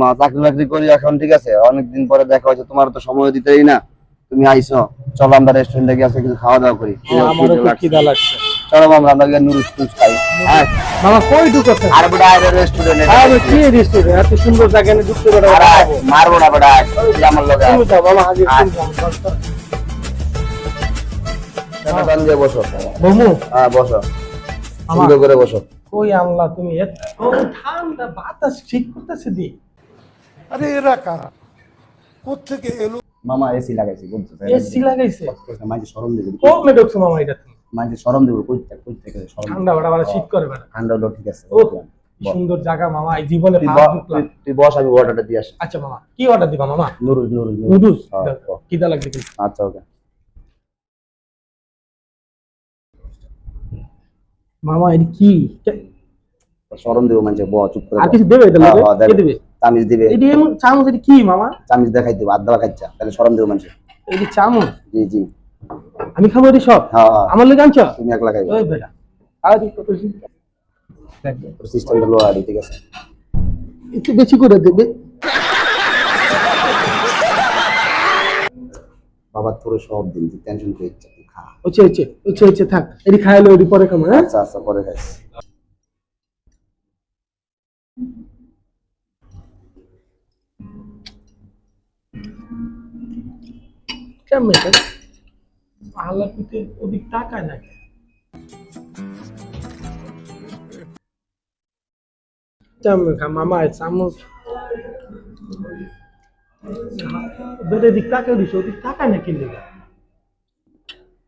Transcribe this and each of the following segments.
মা চাকরি বাকরি করি এখন ঠিক আছে? অনেকদিন পরে দেখা হয়েছে তোমার তো সময় দিতেই না। তুমি আইসো চলো আমরা রেস্টুরেন্টে গিয়ে আজকে কিছু খাওয়া দাওয়া করি। খিদা লাগছে। চলো মামা আমরা গিয়ে নুডলস টুডলস খাই। হ্যাঁ। মামা কই ঢুকছে? আর বড় আয় রেস্টুরেন্টে আরে কি রেস্টুরেন্ট এত সুন্দর জায়গা ঢুকতে পারে। আর মারবো না বড় আমার লগে তুমি যাও মামা আগে তুমি টান দিয়ে বসো। বমু। হ্যাঁ বসো। সুন্দর করে বসো। কই আমলা তুমি? এত ঠান্ডা বাতাস ঠিক করতেছে দি। আরে এরা কারা? কোথেকে এলো? মামা এসি লাগাইছি বুঝছ? এসি লাগাইছে? মাঝে সরম দেবে। কোপ মে মামা এটা তুমি? মাঝে সরম দেবে কই থেকে কই থেকে সরম ঠান্ডা বাড়া বাড়া শীত করে বেড়া ঠান্ডা হলো ঠিক আছে ও সুন্দর জায়গা মামা এই জীবনে তুই বস আমি অর্ডারটা দিয়ে আসি। আচ্ছা মামা কি অর্ডার দিবা মামা? নুরুজ নুরুজ হ্যাঁ, হ্যাঁ। কিদা লাগবে আচ্ছা ওকে। মামা এটা কি? দেবো মানে ব চুপ করে আর কিছু দেবে এটা হ্যাঁ, লাগে হ্যাঁ, দেবে। দেবে? দিবে। এটি এমন চামচ এটি কি মামা? চামিচ দেখাই দেবো আধা খাইছা তাহলে সরম দেবো এটি চামচ? জি জি। আমি খাব এটি সব? হ্যাঁ হ্যাঁ। আমার লেগে আনছ? তুমি একলা খাইবে। ওই বেটা। আর কত সিস্টেমটা লো আড়ি ঠিক আছে? একটু বেশি করে দেবে। বাবা তোর সব দিন টেনশন করে ইচ্ছা তুই খা হচ্ছে হচ্ছে হচ্ছে হচ্ছে থাক। এটি খাইলো এটি পরে খামো হ্যাঁ? আচ্ছা আচ্ছা পরে খাইস কেমন এটা? আল্লাহ পিতে ওদিক তাকায় না কেমন খা মামা এই চামচ। বেটা দিক তাকায় দিছে ওদিক তাকায় না কিনলে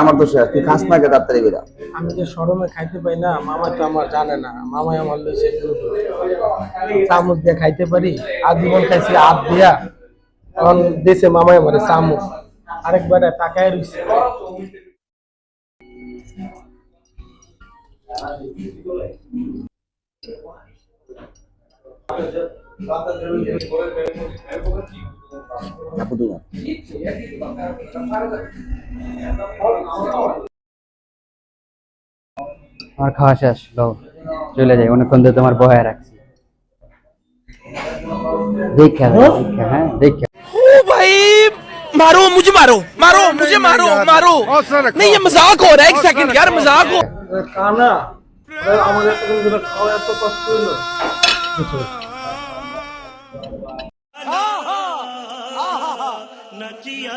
আমার দোষ তুই খাস না কে তাড়াতাড়ি আমি যে শরমে খাইতে পাই না, মামা তো আমার জানে না। মামাই আমার লইছে দুধ। চামচ দিয়ে খাইতে পারি, আজীবন খাইছি হাত দিয়া। এখন দেশে মামাই আমার চামচ। আরেকবার তাকায় রইছে। না। আমার খাওয়া শেষ লো চলে যাই অনেকক্ষণ ধরে তোমার বহায় রাখছি দেখা দেখা হ্যাঁ দেখা ओ भाई मारो मुझे मारो मारो मुझे मारो मारो नहीं ये मजाक हो रहा है एक सेकंड यार मजाक हो কানা আমার এতক্ষণ ধরে খাওয়া এত কষ্ট نچیا